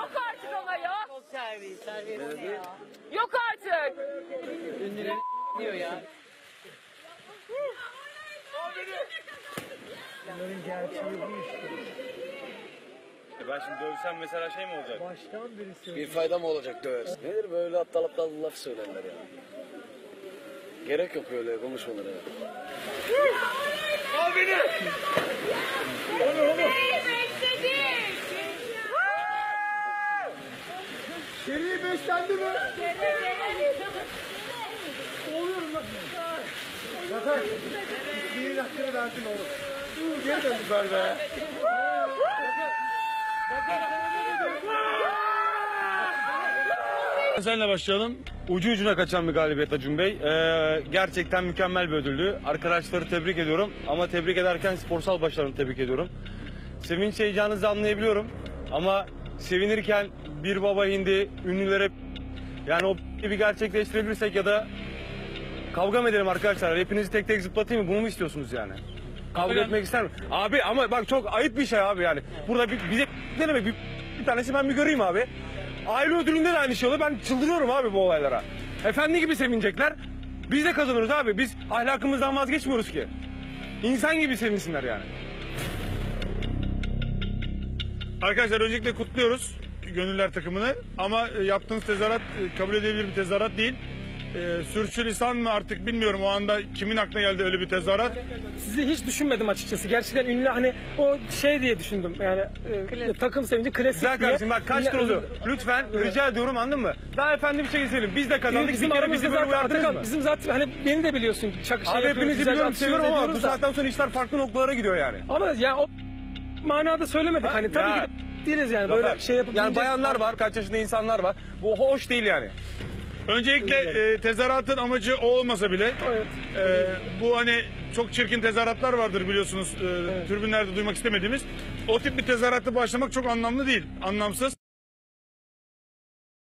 Yok artık ama ya. Çok terbiyesiz, terbiyesiz ya. Yok artık. Ünlüler diyor ya. Bunların gerçeği bu işte. E ben şimdi dövsem mesela şey mi olacak? Baştan birisi. Bir fayda mı olacak döversin? Nedir böyle aptal aptal laf söylerler ya. Gerek yok öyle konuşmalara. ya. Seri beslendi mi? Oluyorum lan. Zaten bir hakkını verdin oğlum. Dur, Geri döndü böyle. Seninle başlayalım. Ucu ucuna kaçan bir galibiyet Acun Bey. Ee, gerçekten mükemmel bir ödüldü. Arkadaşları tebrik ediyorum. Ama tebrik ederken sporsal başarını tebrik ediyorum. Sevinç heyecanınızı anlayabiliyorum. Ama sevinirken bir baba hindi ünlülere yani o bir gerçekleştirebilirsek ya da kavga mı edelim arkadaşlar? Hepinizi tek tek zıplatayım mı? Bunu mu istiyorsunuz yani? Kavga etmek ister mi? Abi ama bak çok ayıp bir şey abi yani. Burada bir, bize ne demek bir, bir tanesi ben bir göreyim abi. Aile ödülünde de aynı şey oluyor. Ben çıldırıyorum abi bu olaylara. Efendi gibi sevinecekler. Biz de kazanırız abi. Biz ahlakımızdan vazgeçmiyoruz ki. İnsan gibi sevinsinler yani. Arkadaşlar öncelikle kutluyoruz gönüller takımını ama e, yaptığınız tezahürat e, kabul edilebilir bir tezahürat değil. E, sürçülisan mı artık bilmiyorum o anda kimin aklına geldi öyle bir tezahürat. Sizi hiç düşünmedim açıkçası. Gerçekten ünlü hani o şey diye düşündüm. Yani e, takım sevinci klasik Güzel diye. kardeşim bak kaç tur oldu. Lütfen rica ediyorum anladın mı? Daha efendi bir şey isteyelim. Biz de kazandık. Bizim bir kere bizi böyle zaten uyardınız mı? bizim zaten hani beni de biliyorsun. Şaka şey Abi hepinizi biliyorum seviyorum ama bu saatten sonra işler farklı noktalara gidiyor yani. Ama ya o manada söylemedik hani tabii ya. ki de değiliz yani böyle şey yapıp Yani bayanlar var, kaç yaşında insanlar var. Bu hoş değil yani. Öncelikle e, tezahüratın amacı o olmasa bile Evet. e, bu hani çok çirkin tezahüratlar vardır biliyorsunuz e, tribünlerde duymak istemediğimiz. O tip bir tezahüratla başlamak çok anlamlı değil, anlamsız.